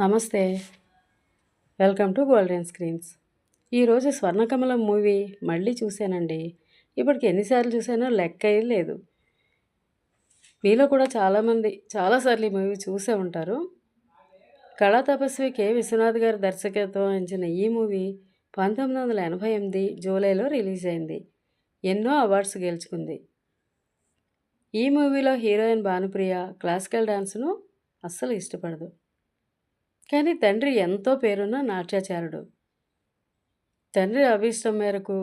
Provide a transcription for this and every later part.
నమస్తే. Welcome to golden screens. ఈరోజు Swarnakamalam movie మళ్ళీ చూశానండి. ఇప్పటికి ఎన్నిసార్లు చూసానో లెక్క లేదు. మీలో కూడా చాలామంది చాలాసార్లు ఈ మూవీ చూసే ఉంటారు. కళా తపస్వి కె విశ్వనాథ్ గారి దర్శకత్వం వహించిన ఈ మూవీ పంతొమ్మిది వందల ఎనభై ఎనిమిది జూలైలో రిలీజ్ అయింది. ఎన్నో అవార్డ్స్ గెలుచుకుంది. ఈ మూవీలో హీరోయిన్ భానుప్రియ క్లాసికల్ డాన్స్ను అస్సలు ఇష్టపడదు. కానీ తండ్రి ఎంతో పేరున్న నాట్యాచారుడు. తండ్రి అభీష్టం మేరకు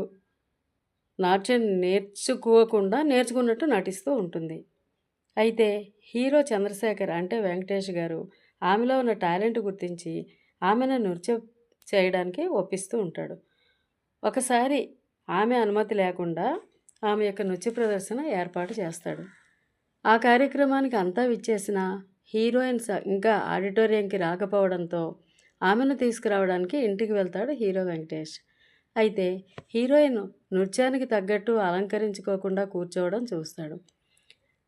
నాట్యం నేర్చుకోకుండా నేర్చుకున్నట్టు నటిస్తూ ఉంటుంది. అయితే హీరో చంద్రశేఖర్ అంటే వెంకటేష్ గారు ఆమెలో ఉన్న టాలెంట్ గుర్తించి ఆమెను నృత్యం చేయడానికి ఒప్పిస్తూ ఉంటాడు. ఒకసారి ఆమె అనుమతి లేకుండా ఆమె యొక్క నృత్య ప్రదర్శన ఏర్పాటు చేస్తాడు. ఆ కార్యక్రమానికి అంతా విచ్చేసిన హీరోయిన్స్ ఇంకా ఆడిటోరియంకి రాకపోవడంతో ఆమెను తీసుకురావడానికి ఇంటికి వెళ్తాడు హీరో వెంకటేష్. అయితే హీరోయిన్ నృత్యానికి తగ్గట్టు అలంకరించుకోకుండా కూర్చోవడం చూస్తాడు.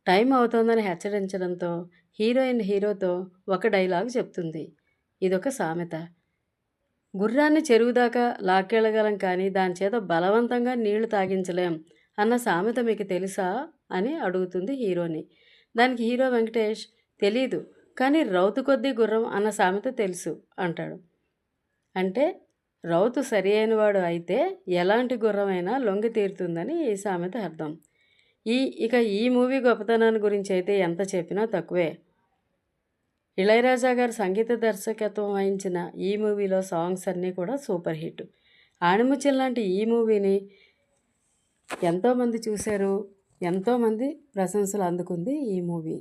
టైం అవుతోందని హెచ్చరించడంతో హీరోయిన్ హీరోతో ఒక డైలాగ్ చెప్తుంది. ఇదొక సామెత. గుర్రాన్ని చెరువు దాకా లాక్కెళ్ళగలం కానీ దాని చేత బలవంతంగా నీళ్ళు తాగించలేం అన్న సామెత మీకు తెలుసా? అని అడుగుతుంది హీరోని. దానికి హీరో వెంకటేష్ తెలీదు. కానీ రౌతు కొద్దీ గుర్రం అన్న సామెత తెలుసు అంటాడు. అంటే రౌతు సరి అయినవాడు అయితే ఎలాంటి గుర్రమైనా లొంగి తీరుతుందని ఈ సామెత అర్థం. ఈ ఇక ఈ మూవీ గొప్పతనాన్ని గురించి అయితే ఎంత చెప్పినా తక్కువే. ఇళయరాజా గారు సంగీత దర్శకత్వం వహించిన ఈ మూవీలో సాంగ్స్ అన్నీ కూడా సూపర్ హిట్. ఆణిముచ్చిన లాంటి ఈ మూవీని ఎంతోమంది చూశారు ఎంతోమంది ప్రశంసలు అందుకుంది ఈ మూవీ.